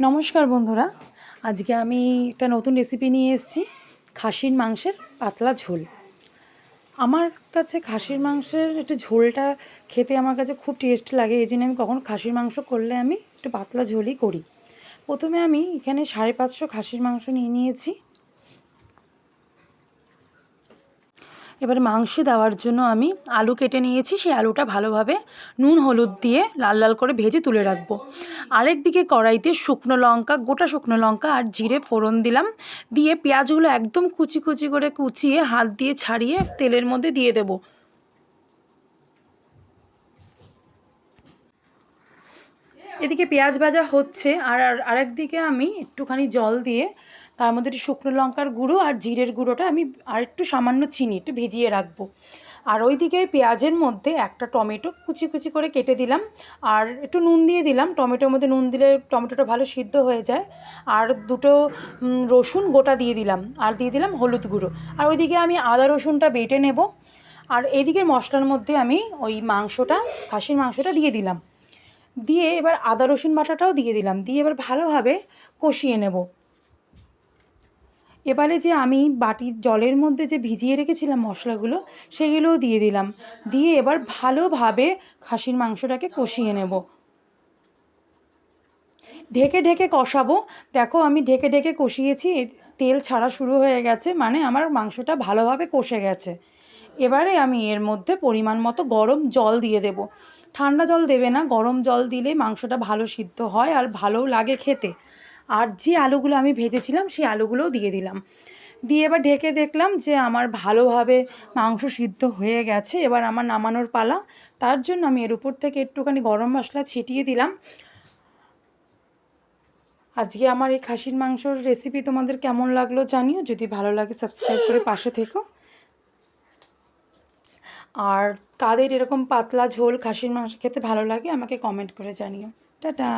নমস্কার বন্ধুরা। আজকে আমি একটা নতুন রেসিপি নিয়ে এসেছি, খাসির মাংসের পাতলা ঝোল। আমার কাছে খাসির মাংসের একটু ঝোলটা খেতে আমার কাছে খুব টেস্ট লাগে, এই জন্য আমি কখন খাসির মাংস করলে আমি একটু পাতলা ঝোলই করি। প্রথমে আমি এখানে সাড়ে পাঁচশো খাসির মাংস নিয়ে নিয়েছি। এবার মাংস দেওয়ার জন্য আমি আলু কেটে নিয়েছি, সেই আলুটা ভালোভাবে নুন, হলুদ দিয়ে লাল লাল করে ভেজে তুলে রাখব। আরেক দিকে কড়াইতে শুকনো লঙ্কা, গোটা শুকনো লঙ্কা আর জিরে ফোড়ন দিলাম। দিয়ে পেঁয়াজগুলো একদম কুচি কুচি করে কুচিয়ে হাত দিয়ে ছাড়িয়ে তেলের মধ্যে দিয়ে দেবো। এদিকে পেঁয়াজ ভাজা হচ্ছে, আর আর- আরেক দিকে আমি একটুখানি জল দিয়ে তার মধ্যে একটু শুকনো লঙ্কার গুঁড়ো আর জিরের গুঁড়োটা আমি আর একটু সামান্য চিনি একটু ভিজিয়ে রাখব। আর ওইদিকে পেঁয়াজের মধ্যে একটা টমেটো কুচি কুচি করে কেটে দিলাম, আর একটু নুন দিয়ে দিলাম। টমেটোর মধ্যে নুন দিলে টমেটোটা ভালো সিদ্ধ হয়ে যায়। আর দুটো রসুন গোটা দিয়ে দিলাম, আর দিয়ে দিলাম হলুদ গুঁড়ো। আর ওইদিকে আমি আদা রসুনটা বেটে নেব। আর এইদিকে মশলার মধ্যে আমি ওই মাংসটা, খাসির মাংসটা দিয়ে দিলাম। দিয়ে এবার আদা, রসুন বাটাটাও দিয়ে দিলাম। দিয়ে এবার ভালোভাবে কষিয়ে নেব। এবারে যে আমি বাটির জলের মধ্যে যে ভিজিয়ে রেখেছিলাম মশলাগুলো, সেগুলোও দিয়ে দিলাম। দিয়ে এবার ভালোভাবে খাসির মাংসটাকে কষিয়ে নেব। ঢেকে ঢেকে কষাবো। দেখো আমি ঢেকে ঢেকে কষিয়েছি তেল ছাড়া শুরু হয়ে গেছে মানে আমার মাংসটা ভালোভাবে কষে গেছে। এবারে আমি এর মধ্যে পরিমাণ মতো গরম জল দিয়ে দেব। ঠান্ডা জল দেবে না, গরম জল দিলে মাংসটা ভালো সিদ্ধ হয় আর ভালোও লাগে খেতে। আর যে আলুগুলো আমি ভেজেছিলাম, সেই আলুগুলোও দিয়ে দিলাম। দিয়ে এবার ঢেকে দেখলাম যে আমার ভালোভাবে মাংস সিদ্ধ হয়ে গেছে। এবার আমার নামানোর পালা। তার জন্য আমি এর উপর থেকে একটুখানি গরম মশলা ছিটিয়ে দিলাম। আজকে আমার এই খাসির মাংসর রেসিপি তোমাদের কেমন লাগল জানিও। যদি ভালো লাগে সাবস্ক্রাইব করে পাশে থেকো। আর কাদের এরকম পাতলা ঝোল খাসির মাংস খেতে ভালো লাগে, আমাকে কমেন্ট করে জানিও। টাটা।